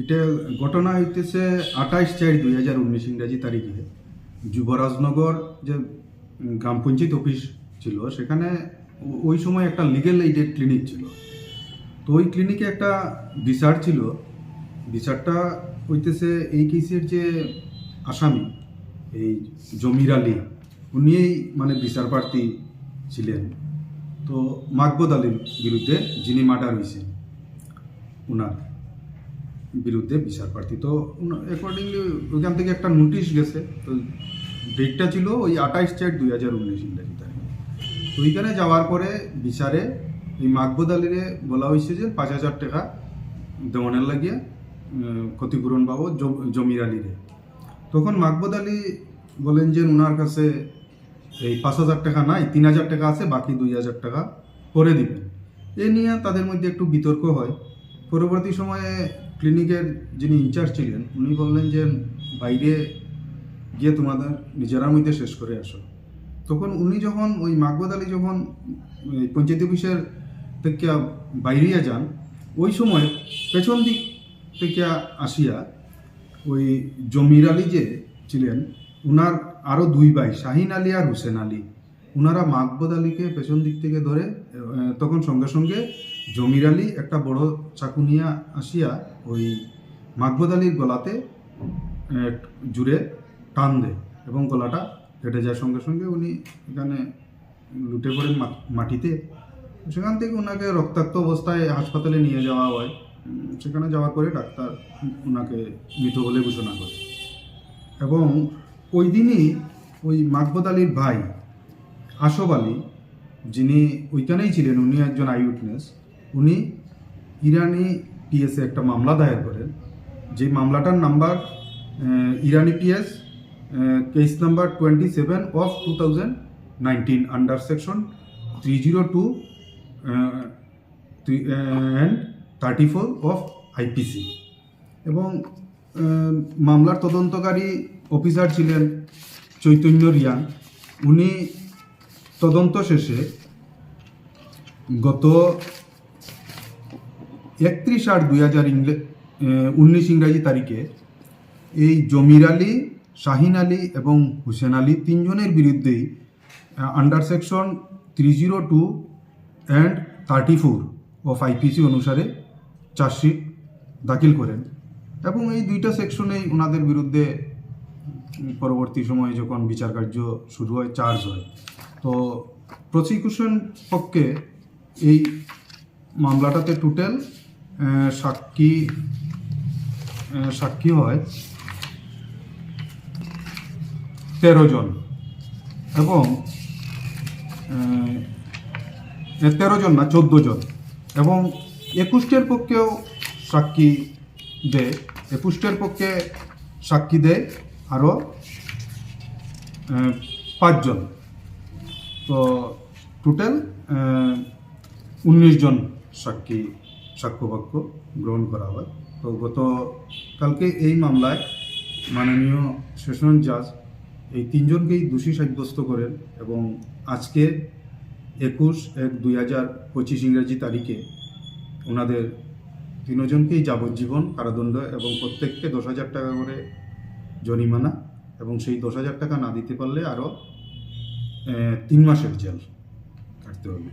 এটা ঘটনা হইতেছে আঠাইশ চার দুই হাজার উনিশ ইংরাজি তারিখে। যুবরাজনগর যে গ্রাম পঞ্চায়েত অফিস ছিল, সেখানে ওই সময় একটা লিগেল এইডেড ক্লিনিক ছিল। তো ওই ক্লিনিকে একটা বিচার ছিল। বিচারটা হইতেছে এই কেসের যে আসামি, এই জমির আলী উনিই মানে বিচার প্রার্থী ছিলেন। তো মাকবুদ আলীর বিরুদ্ধে যিনি মার্ডার হয়েছেন উনার। বিরুদ্ধে বিচার প্রার্থী। তো অ্যাকর্ডিংলি ওইখান থেকে একটা নোটিশ গেছে, তো ডেটটা ছিল ওই আঠাইশ চার দুই হাজার উনিশ ইংরাজি তারিখে। তো ওইখানে যাওয়ার পরে বিচারে এই মাকবুদ আলীরে বলা হয়েছে যে পাঁচ হাজার টাকা দেওয়ানের লাগিয়ে ক্ষতিপূরণ পাবো জম- জমির আলীরে। তখন মাকবুদ আলী বলেন যে ওনার কাছে এই পাঁচ হাজার টাকা নাই, তিন হাজার টাকা আছে, বাকি দুই হাজার টাকা করে দিবেন। এ নিয়ে তাদের মধ্যে একটু বিতর্ক হয়। পরবর্তী সময়ে ক্লিনিকের যিনি ইনচার্জ ছিলেন, উনি বললেন যে, বাইরে গিয়ে তোমাদের নিজেরার মধ্যে শেষ করে আসো। তখন উনি যখন ওই মাকবুদ আলী যখন পঞ্চায়েত অফিসের থেকে বাইরিয়া যান, ওই সময় পেছন দিক থেকে আসিয়া ওই জমির আলী যে ছিলেন, উনার আরও দুই ভাই, শাহিন আলী আর হুসেন আলী, উনারা মাকবুদ আলীকে পেছন দিক থেকে ধরে তখন সঙ্গে সঙ্গে জমির আলী একটা বড় চাকু নিয়ে আসিয়া ওই মাকবুদ আলীর গলাতে জুড়ে টান দেয় এবং গলাটা কেটে যায়। সঙ্গে সঙ্গে উনি এখানে লুটে পড়েন মা- মাটিতে। সেখান থেকে ওনাকে রক্তাক্ত অবস্থায় হাসপাতালে নিয়ে যাওয়া হয়। সেখানে যাওয়ার পরে ডাক্তার ওনাকে মৃত বলে ঘোষণা করে। এবং ওই দিনই ওই মাকবুদ আলীর ভাই আসফ আলী, যিনি ওইখানেই ছিলেন, উনি একজন আই উইটনেস উনি ইরানি পিএসে একটা মামলা দায়ের করেন। যে মামলাটার number Irani PS case number twenty seven of two thousand nineteen under section three zero two and thirty four of IPC এবং মামলার তদন্তকারী অফিসার ছিলেন চৈতন্য রিয়ান উনি তদন্ত শেষে গত একত্রিশ আট দুই হাজার উনিশ ইংরাজি তারিখে এই জমির আলী, শাহিন আলী এবং হুসেন আলী তিনজনের বিরুদ্ধেই under section three zero two and thirty four of IPC অনুসারে চার্জশিট দাখিল করেন। এবং এই দুইটা সেকশনেই ওনাদের বিরুদ্ধে পরবর্তী সময়ে যখন বিচার কার্য শুরু হয় চার্জ হয়। তো প্রসিকিউশন পক্ষে এই মামলাটাতে টোটাল সাক্ষী সাক্ষী হয় তেরো জন। এবং তেরো জন না, চোদ্দ জন। এবং একুশটের পক্ষেও সাক্ষী দেয়। একুশটের পক্ষে সাক্ষী দেয় আরও পাঁচজন তো টোটাল উনিশ জন সাক্ষী সাক্ষ্যবাক্য গ্রহণ করা হয়। তো গত কালকে এই মামলায় মাননীয় সেশন জাজ এই তিনজনকেই দোষী সাব্যস্ত করেন এবং আজকে একুশ এক দুই হাজার পঁচিশ ইংরাজি তারিখে ওনাদের তিনজনকেই যাবজ্জীবন কারাদণ্ড এবং প্রত্যেককে দশ হাজার টাকা করে জরিমানা এবং সেই দশ হাজার টাকা না দিতে পারলে আরও তিন মাসের জেল কাটতে হবে।